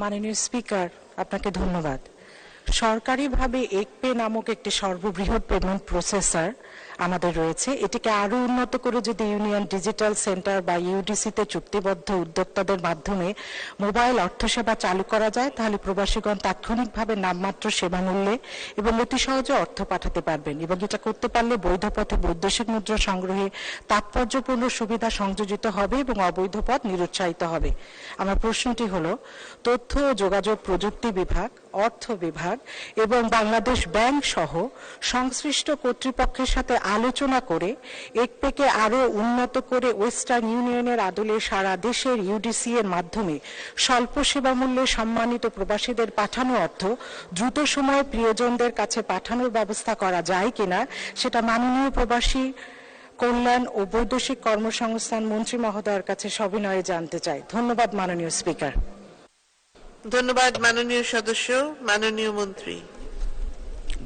মাননীয় স্পিকার আপনাকে ধন্যবাদ। সরকারিভাবে একপে নামক একটি সর্ববৃহৎ পেমেন্ট প্রসেসর আমাদের রয়েছে। এটিকে আরও উন্নত করে যদি ইউনিয়ন ডিজিটাল সেন্টার বা ইউডিসিতে চুক্তিবদ্ধ উদ্যোক্তাদের মাধ্যমে মোবাইল অর্থসেবা চালু করা যায়, তাহলে প্রবাসীগণ তাৎক্ষণিকভাবে নামমাত্র সেবা মূল্যে এবং অতি সহজে অর্থ পাঠাতে পারবেন এবং এটা করতে পারলে বৈধ পথে বৈদেশিক মুদ্রা সংগ্রহে তাৎপর্যপূর্ণ সুবিধা সংযোজিত হবে এবং অবৈধ পথ নিরুৎসাহিত হবে। আমার প্রশ্নটি হলো, তথ্য ও যোগাযোগ প্রযুক্তি বিভাগ, অর্থ বিভাগ এবং বাংলাদেশ ব্যাংক সহ সংশ্লিষ্ট কর্তৃপক্ষের সাথে আলোচনা করে একপেকে আরও উন্নত করে ওয়েস্টার্ন ইউনিয়নের আদলে সারা দেশের ইউডিসি এর মাধ্যমে স্বল্প সেবা মূল্যে সম্মানিত প্রবাসীদের পাঠানো অর্থ দ্রুত সময়ে প্রিয়জনদের কাছে পাঠানোর ব্যবস্থা করা যায় কিনা সেটা মাননীয় প্রবাসী কল্যাণ ও বৈদেশিক কর্মসংস্থান মন্ত্রী মহোদয়ের কাছে সবিনয়ে জানতে চাই। ধন্যবাদ মাননীয় স্পিকার। ধন্যবাদ মাননীয় সদস্য মাননীয় মন্ত্রী।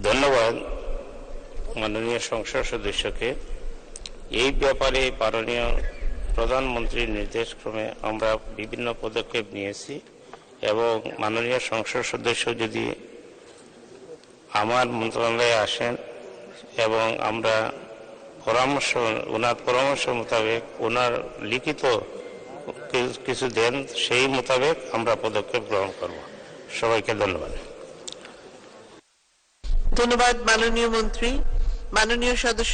ধন্যবাদ। মাননীয় সংসদ সদস্যকে, এই ব্যাপারে মাননীয় প্রধানমন্ত্রীর নির্দেশক্রমে আমরা বিভিন্ন পদক্ষেপ নিয়েছি এবং মাননীয় সংসদ সদস্য যদি আমার মন্ত্রণালয়ে আসেন এবং আমরা পরামর্শ, ওনার পরামর্শ মোতাবেক, ওনার লিখিত কিছু দেন, সেই মোতাবেক আমরা পদক্ষেপ গ্রহণ করব। সবাইকে ধন্যবাদ। ধন্যবাদ মাননীয় মন্ত্রী। মাননীয় সদস্য